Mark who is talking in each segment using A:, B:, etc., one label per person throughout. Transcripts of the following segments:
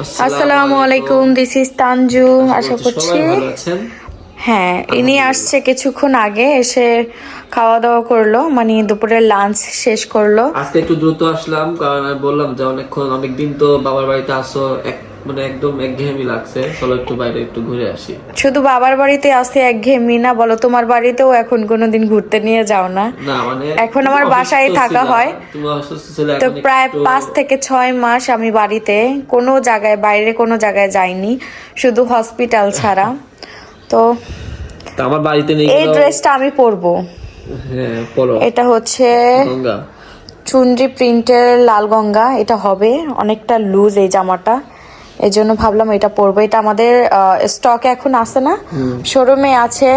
A: আসসালামু আলাইকুম this is Tanju আশা করছি হ্যাঁ ইনি আসছে কিছুক্ষণ আগে এসে খাওয়া দাওয়া করল মানে দুপুরের লাঞ্চ শেষ করল।
B: আজকে একটু দ্রুত আসলাম কারণ আমি বললাম যে অনেকক্ষণ অনেকদিন তো বাবার বাড়িতে আসো এক মানে একদম একঘেয়েমি লাগছে। চলো একটু বাইরে একটু ঘুরে আসি।
A: শুধু বাবার বাড়িতে আসতে একঘেয়েমি না বলো তোমার বাড়িতেও এখন কোনোদিন ঘুরতে নিয়ে যাও না।
B: না মানে
A: এখন আমার বাসায় থাকা হয়।
B: তুমি অসুস্থ ছিলে
A: তো প্রায় পাঁচ থেকে ছয় মাস আমি বাড়িতে কোনো জায়গায় বাইরে কোনো জায়গায় যাইনি শুধু হসপিটাল ছাড়া। তো
B: আমার বাড়িতে নেই
A: এই ড্রেসটা আমি পরবো।
B: হ্যাঁ
A: এটা হচ্ছে চুনরি প্রিন্টের লাল গঙ্গা এটা হবে। অনেকটা লুজ এই জামাটা। এই জন্য ভাবলাম এটা পরবো। এটা আমাদের স্টকে এখন আসে না? শোরুমে আছে।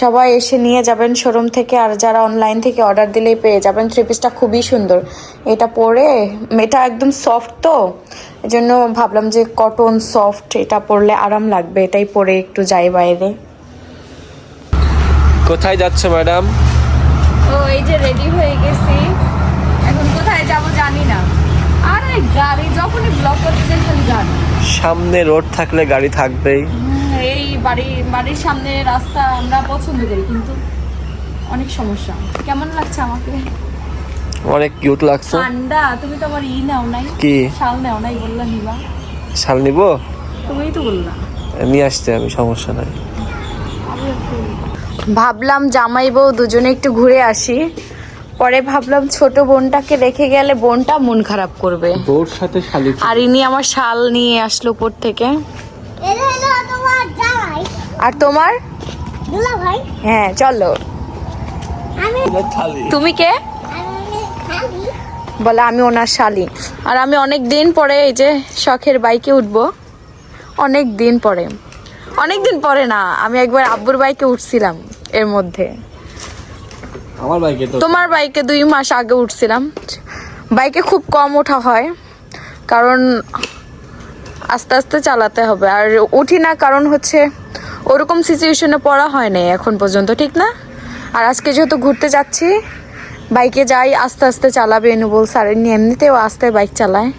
A: সবাই এসে নিয়ে যাবেন শোরুম থেকে। আর যারা অনলাইন থেকে অর্ডার দিলেই পেয়ে যাবেন। থ্রি পিসটা খুবই সুন্দর। এটা পরে এটা একদম সফট তো? এই জন্য ভাবলাম যে কটন সফট এটা পরলে আরাম লাগবে। এটাই পরে একটু যাই বাইরে।
B: কোথায় যাচ্ছে ম্যাডাম
A: ও এই যে রেডি হয়ে গেছি এখন কোথায় যাব জানি না আরে গাড়ি যখনই ব্লক করতে যাই খালি গাড়ি।
B: সামনে রোড থাকলে গাড়ি থাকবেই।
A: এই বাড়ি বাড়ির সামনে রাস্তা আমরা পছন্দ করি কিন্তু অনেক সমস্যা। কেমন লাগছে আমাকে?
B: অনেক কিউট লাগছে।
A: ঠান্ডা তুমি তো আমার ই নাও নাই।
B: কি?
A: শাল নাও নাই বললা নিবা।
B: শাল নিব?
A: তুমিই তো বললা।
B: নিয়ে আসতে আমি সমস্যা নাই।
A: ভাবলাম জামাই বউ দুজনে একটু ঘুরে আসি। পরে ভাবলাম ছোট বোনটাকে রেখে গেলে বোনটা মন খারাপ করবে।
B: তোর সাথে শালি
A: আর ইনি আমার শাল নিয়ে আসলো উপর থেকে। আর তোমার?
C: ভাই।
A: হ্যাঁ চলো।
C: আমি
A: তুমি কে?
C: আমি
A: বলে আমি ওনার শালি। আর আমি অনেক দিন পরে এই যে শখের বাইকে উঠবো। অনেক দিন পরে। অনেক দিন পরে না আমি একবার আব্বুর বাইকে উঠছিলাম এর মধ্যে।
B: আমার বাইকে তো
A: তোমার বাইকে দুই মাস আগে উঠছিলাম। বাইকে খুব কম ওঠা হয় কারণ আস্তে আস্তে চালাতে হবে। আর উঠি না কারণ হচ্ছে ওরকম সিচুয়েশনে পড়া হয় নাই এখন পর্যন্ত ঠিক না? আর আজকে যেহেতু ঘুরতে যাচ্ছি বাইকে যাই আস্তে আস্তে চালাবে এনু বলছে আর এমনি এমনিতেও আস্তে বাইক চালায়।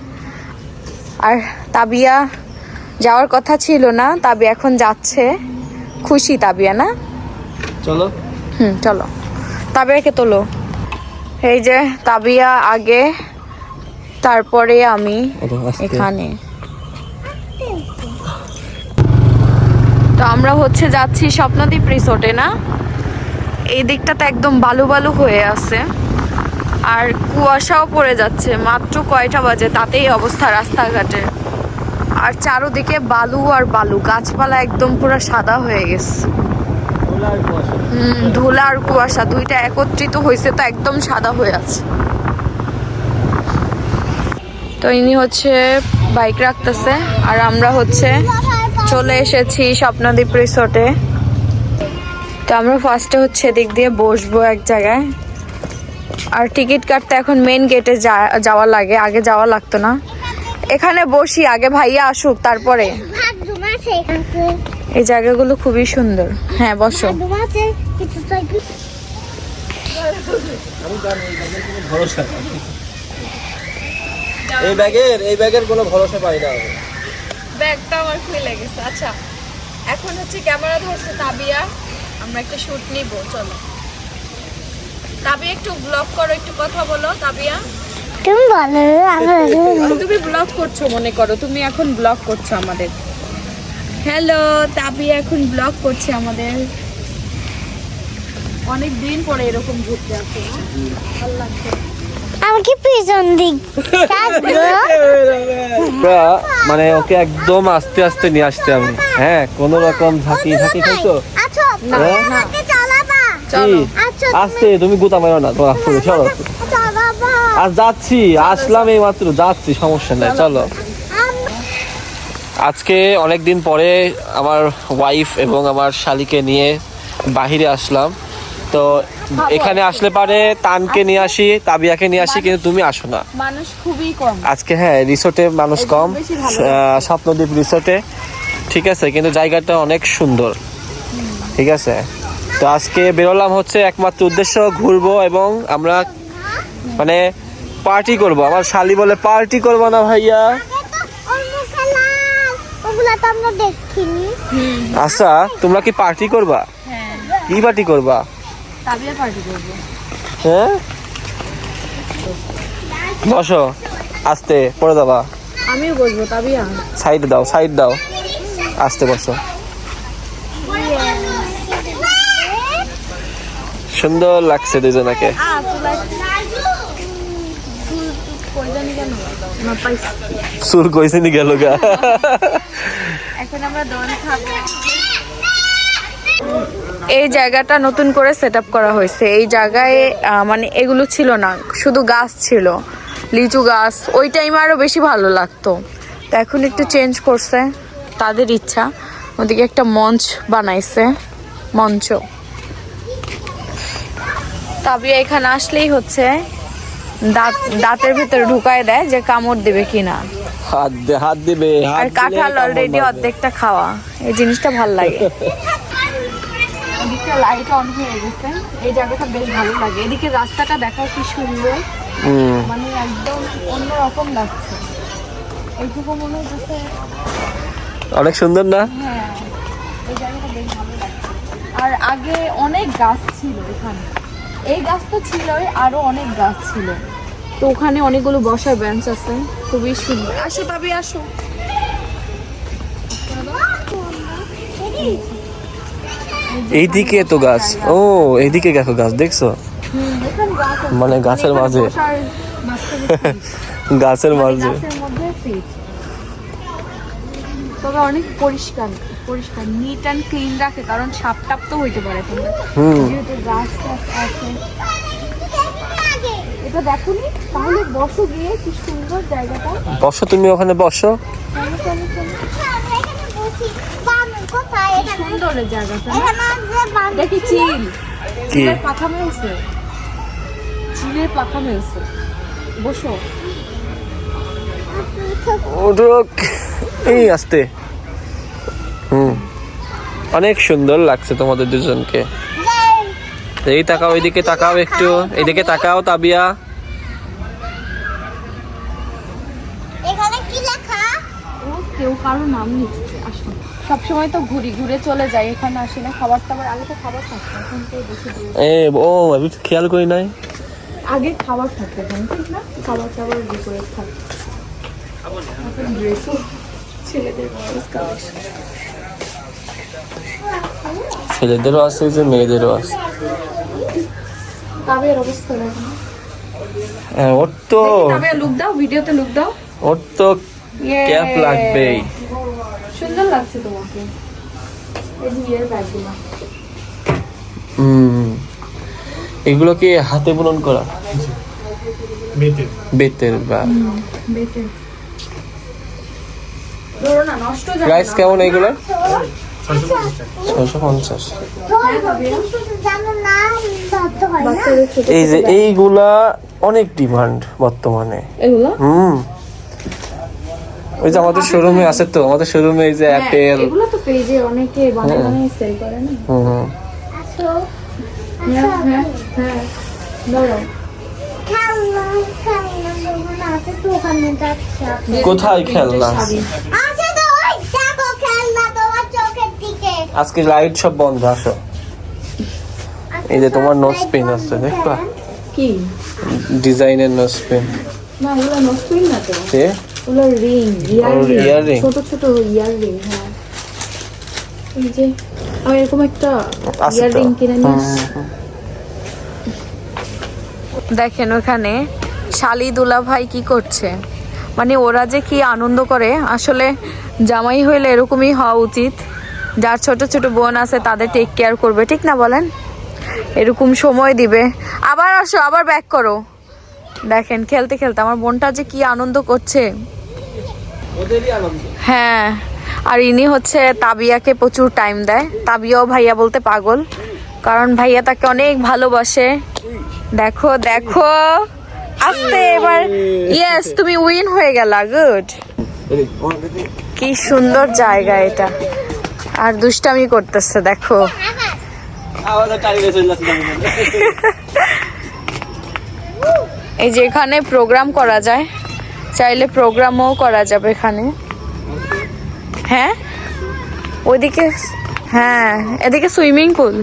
A: আর তাবিয়া যাওয়ার কথা ছিল না তাবিয়া এখন যাচ্ছে। খুশি তাবিয়া না?
B: চলো।
A: হুম চলো। তাবিয়াকে তোলো। এই যে তাবিয়া আগে তারপরে আমি এখানে। তো আমরা হচ্ছে যাচ্ছি স্বপ্নদ্বীপ রিসোর্টে না? এই দিকটাতে একদম বালু বালু হয়ে আছে। আর কুয়াশাও পড়ে যাচ্ছে মাত্র কয়টা বাজে তাতেই অবস্থা রাস্তাঘাটে। আর চারোদিকে বালু আর বালু গাছপালা একদম পুরো সাদা হয়ে গেছে। ধুলা আর কুয়াশা, দুইটা একত্রিত হয়েছে তো একদম সাদা হয়ে আছে। তো ইনি হচ্ছে বাইক রাখতেছে, আর আমরা হচ্ছে চলে এসেছি স্বপ্নদ্বীপ রিসোর্টে। তো আমরা ফার্স্টে হচ্ছে এদিক দিয়ে বসবো এক জায়গায়। আর টিকিট কাটতে এখন মেন গেটে যাওয়া লাগে, আগে যাওয়া লাগতো না। এখানে বসি, আগে ভাইয়া আসুক, তারপরে। এই জায়গাগুলো খুবই সুন্দর। হ্যাঁ বসো।
B: এই ব্যাগের এই ব্যাগের কোনো ভরসা পাই না
A: ব্যাগটা আমার খুলে গেছে। আচ্ছা এখন হচ্ছে ক্যামেরা ধরছে তাবিয়া। আমরা একটা শুট নিব চলো। তাবিয়া একটু ব্লগ করো একটু কথা বলো তাবিয়া।
C: তুমি
A: তুমি ব্লগ করছ মনে করো। তুমি এখন ব্লগ করছ আমাদের। হ্যালো তাবিয়া এখন ব্লগ করছে আমাদের। অনেক দিন পরে এরকম ঘুরতে আসে ভালো লাগছে।
C: আমাকে পিছন দিক।
B: মানে ওকে একদম আস্তে আস্তে নিয়ে আসতে আমি। হ্যাঁ কোনো রকম ঝাঁকি ঝাঁকি খাইছো? হ্যাঁ? আস্তে তুমি গুতা মারো না তোমার চলো আর যাচ্ছি আসলাম এই মাত্র যাচ্ছি সমস্যা নাই চলো। আজকে অনেক দিন পরে আমার ওয়াইফ এবং আমার শালিকে নিয়ে বাহিরে আসলাম। তো এখানে আসলে পারে তানকে নিয়ে আসি তাবিয়াকে নিয়ে আসি কিন্তু তুমি আসো না।
A: মানুষ খুবই কম।
B: আজকে হ্যাঁ রিসোর্টে মানুষ কম। স্বপ্নদ্বীপ রিসোর্টে ঠিক আছে কিন্তু জায়গাটা অনেক সুন্দর। ঠিক আছে। তো আজকে বেরোলাম হচ্ছে একমাত্র উদ্দেশ্য ঘুরবো এবং আমরা মানে পার্টি করব। আমার শালি বলে পার্টি করব না ভাইয়া।
C: এগুলা তো আমরা দেখিনি।
B: আচ্ছা তোমরা কি পার্টি করবা?
A: হ্যাঁ।
B: কি পার্টি করবা?
A: তাবিয়া পার্টি করব।
B: হ্যাঁ? বসো আস্তে পড়ে যাবা।
A: আমিও বসবো তাবিয়া।
B: সাইড দাও সাইড দাও। আস্তে বসো। সুন্দর লাগছে দুজনাকে।
A: না পাইছি
B: সুর কইছে নি গেল গা।
A: এই জায়গাটা নতুন করে সেট করা হয়েছে। এই জায়গায় মানে এগুলো ছিল না, শুধু গাছ ছিল, লিচু গাছ। ওই টাইমে আরও বেশি ভালো লাগতো। তো এখন একটু চেঞ্জ করছে, তাদের ইচ্ছা। ওদিকে একটা মঞ্চ বানাইছে, মঞ্চ। তাবিয়া এখানে আসলেই হচ্ছে, দাঁত দাঁতের ভিতরে ঢুকায় দেয় যে কামড় দেবে কিনা।
B: হাত দে হাত দিবে
A: আর কাঁঠাল অলরেডি অর্ধেকটা খাওয়া। এই জিনিসটা ভালো লাগে। এদিকে লাইট অন হয়ে গেছে। এই জায়গাটা বেশ ভালো লাগে। এদিকে রাস্তাটা দেখাও কি সুন্দর। মানে একদম অন্যরকম লাগছে। এইটুকু মনে হচ্ছে
B: অনেক সুন্দর না?
A: হ্যাঁ এই জায়গাটা বেশ ভালো লাগছে। আর আগে অনেক গাছ ছিল এখানে। এই গাছ তো ছিলই আরও অনেক গাছ ছিল। তো ওখানে অনেকগুলো বসার বেঞ্চ আছে। খুবই সুন্দর। আসো তবে আসো।
B: এইদিকে তো গাছ। ও এইদিকে দেখো গাছ দেখছ?
A: গাছ আছে।
B: মানে গাছের মাঝে। গাছের মাঝে।
A: তবে অনেক পরিষ্কার পরিষ্কার নিট অ্যান্ড ক্লিন রাখে কারণ সাপ টাপ তো হইতে পারে
B: হুম।
A: যেহেতু গাছ টাছ আছে। এটা দেখোনি? তাহলে বসো গিয়ে কি সুন্দর জায়গাটা।
B: বসো তুমি ওখানে বসো।
A: জায়গাটা। দেখি চিল। চিলের পাখা মেলছে। চিলের পাখা মেলছে।
B: এই আসতে। হুম। অনেক সুন্দর লাগছে তোমাদের দুজনকে। এই তাকাও ওইদিকে তাকাও একটু। এইদিকে তাকাও তাবিয়া।
C: এখানে কি লেখা?
A: ও কেউ কারও নাম লিখছে আসো। সবসময় তো ঘুরি ঘুরে চলে যাই এখানে আসি না খাবার টাবার আগে তো খাবার থাকতো এখন তো বেশি
B: এ ও আমি তো খেয়াল করি নাই।
A: আগে খাবার থাকতো এখন ঠিক না? খাবার টাবার করে থাকতো এখন ড্রেসও ছেলেদের
B: ছেলেদেরও আছে যে মেয়েদেরও আছে। হ্যাঁ, ওর তো
A: লুক দাও ভিডিওতে লুক দাও।
B: ওর তো ক্যাপ লাগবেই।
A: সুন্দর লাগছে তোমাকে।
B: এগুলো কি হাতে বুনন করা? বেতের। বা
A: যাবে
B: প্রাইস কেমন এগুলো ছয়শো পঞ্চাশ। এই যে এইগুলা অনেক ডিমান্ড বর্তমানে। হুম। ওই যে আমাদের শোরুমে আছে তো আমাদের শোরুমে এই যে অ্যাপেল
A: এগুলো তো পেজে অনেকে বানায় বানায় সেল করে না?
B: হুম হুম।
A: হ্যাঁ হ্যাঁ হ্যাঁ।
B: কোথায় খেলনা আছে?
A: শাড়ি।
C: আছে তো ওই দেখো খেলনা তোমার চোখের দিকে
B: আজকে লাইট সব বন্ধ আসো। এই যে তোমার নোজ পেন আছে দেখবা?
A: কি?
B: ডিজাইনের নোজ পেন
A: না ওগুলো নষ্টই না তো?
B: তে
A: ওগুলো রিং ইয়ার
B: ও,
A: ছোট ছোট ইয়াররিং হ্যাঁ। এই যে এরকম একটা
B: আছে
A: রিং কিনে।
B: হুম।
A: দেখেন ওখানে শালি দুলা ভাই কি করছে? মানে ওরা যে কি আনন্দ করে আসলে জামাই হইলে এরকমই হওয়া উচিত। যার ছোট ছোট বোন আছে তাদের টেক কেয়ার করবে ঠিক না বলেন? এরকম সময় দিবে। আবার আসো আবার ব্যাক করো। দেখেন খেলতে খেলতে আমার বোনটা যে কি আনন্দ করছে। হ্যাঁ আর ইনি হচ্ছে তাবিয়াকে প্রচুর টাইম দেয়। তাবিয়াও ভাইয়া বলতে পাগল কারণ ভাইয়া তাকে অনেক ভালোবাসে। দেখো দেখো। আস্তে এবার ইয়েস তুমি উইন হয়ে গেলা গুড কি সুন্দর জায়গা এটা। আর দুষ্টামি করতেছে, দেখো। এই যে এখানে প্রোগ্রাম করা যায়। চাইলে প্রোগ্রামও করা যাবে এখানে। হ্যাঁ? ওইদিকে হ্যাঁ এদিকে সুইমিং পুল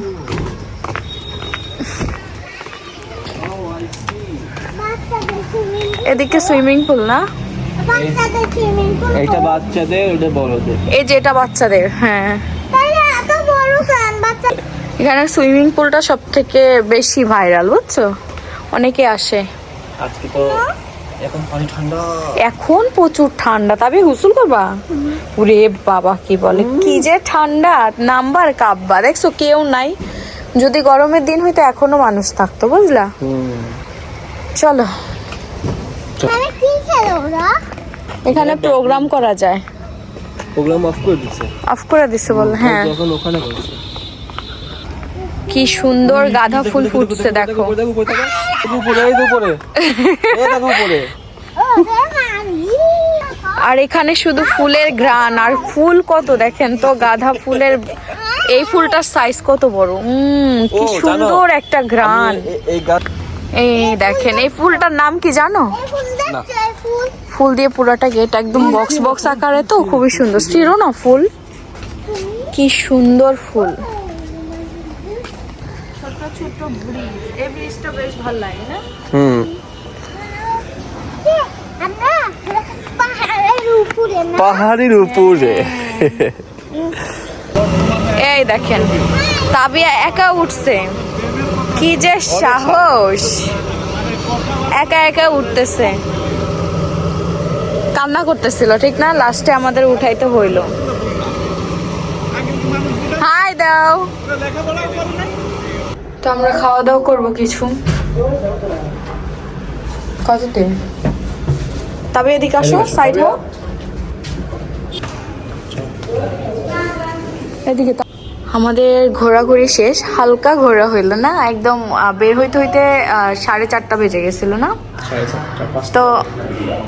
A: এদিকে সুইমিং পুল না?
B: এইটা বাচ্চাদের ওটা বড়দের।
A: এই যে এটা বাচ্চাদের হ্যাঁ। এখানে সুইমিং পুলটা সব থেকে বেশি ভাইরাল বুঝছ? অনেকে আসে।
B: আজকে তো এখন পানি ঠান্ডা।
A: এখন প্রচুর ঠান্ডা। তবে হুসুল করবা? ওরে বাবা কি বলে? কি যে ঠান্ডা নাম্বার কাব্বা। দেখছ কেউ নাই। যদি গরমের দিন হইতো এখনও মানুষ থাকতো বুঝলা? চলো।
C: মানে কি খেলো ওরা?
A: এখানে প্রোগ্রাম করা যায়।
B: প্রোগ্রাম অফ করে দিচ্ছে?
A: অফ করে দিছে বল হ্যাঁ।
B: যখন ওখানে করছে?
A: কি সুন্দর গাঁদা ফুল ফুটছে দেখো
B: উপরে উপরে। উপরে।
A: আর এখানে শুধু ফুলের গ্রান আর ফুল কত দেখেন তো গাঁদা ফুলের এই ফুলটার সাইজ কত বড়? উম কি সুন্দর একটা গ্রান
B: এই গাছ
A: এই দেখেন এই ফুলটার নাম কি জানো?
C: ফুল
A: দিয়ে পুরাটা গেট একদম বক্স বক্স আকারে তো খুবই সুন্দর। ছিল না ফুল? কি সুন্দর ফুল। ছোট ছোট ব্রিজ এই ব্রিজটা বেশ ভালো লাগে না?
B: হুম।
C: পাহাড়ের উপরে
B: পাহাড়ের উপরে।
A: এই দেখেন তাবিয়া একা উঠছে। কি যে সাহস। একা একা উঠতেছে। কান্না করতেছিল ঠিক না? লাস্টে আমাদের উঠাইতে হইল। হাই দাও। তো আমরা খাওয়া দাওয়া করব কিছু। কততে তবে এদিকে আসো সাইড হও এদিকে আমাদের ঘোরাঘুরি শেষ হালকা ঘোরা হইল না? একদম বের হইতে হইতে সাড়ে চারটা বেজে গেছিল না? তো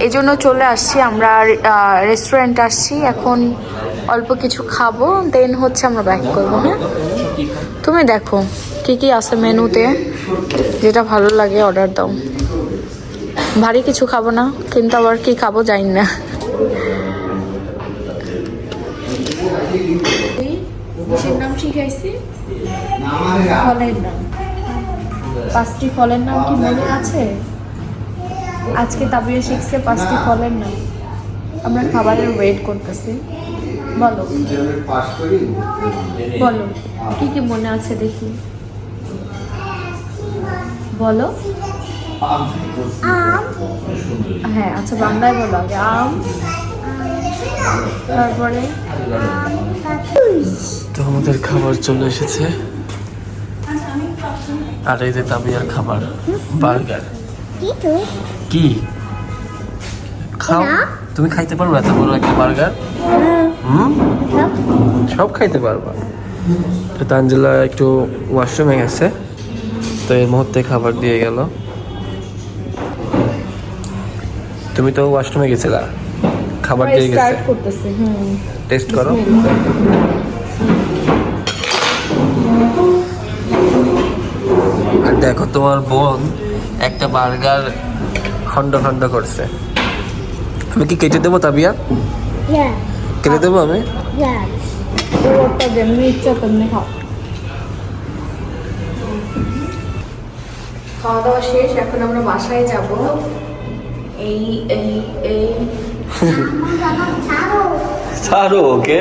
A: এই জন্য চলে আসছি আমরা রেস্টুরেন্ট আসছি। এখন অল্প কিছু খাব দেন হচ্ছে আমরা ব্যাক করব হ্যাঁ? তুমি দেখো কি কি আছে মেনুতে যেটা ভালো লাগে অর্ডার দাও। ভারী কিছু খাব না কিন্তু আবার কি খাব জানি না। কিসের নাম শিখাইছি। ফলের নাম। পাঁচটি ফলের নাম কি মনে আছে? আজকে তাবিয়ে শিখছে পাঁচটি ফলের নাম। আমরা খাবারের ওয়েট করতেছি। বলো। বলো। কি কি মনে আছে দেখি। বলো। হ্যাঁ আচ্ছা বাংলায় বলো আগে। আম। তারপরে?
B: তো আমাদের খাবার চলে এসেছে। আর এই যে তাবিয়ার খাবার বার্গার।
C: কি
B: খাও। তুমি খাইতে পারবে এত বড় একটা বার্গার? হুম? সব খাইতে পারবা। তো তানজিলা একটু ওয়াশরুমে গেছে তো এই মুহূর্তে খাবার দিয়ে গেল। তুমি তো ওয়াশরুমে গেছিলা? খাবার দিয়ে গেছে।
A: স্টার্ট করতেছে হুম।
B: টেস্ট করো। আর দেখো তোমার বোন একটা বার্গার খন্ড খন্ড করছে। আমি কি কেটে দেবো তাবিয়া? কেটে দেবো আমি?
A: খাওয়া দাওয়া শেষ এখন আমরা বাসায় যাব। এই এই এই।
C: ছাড়ো
B: ছাড়ো ওকে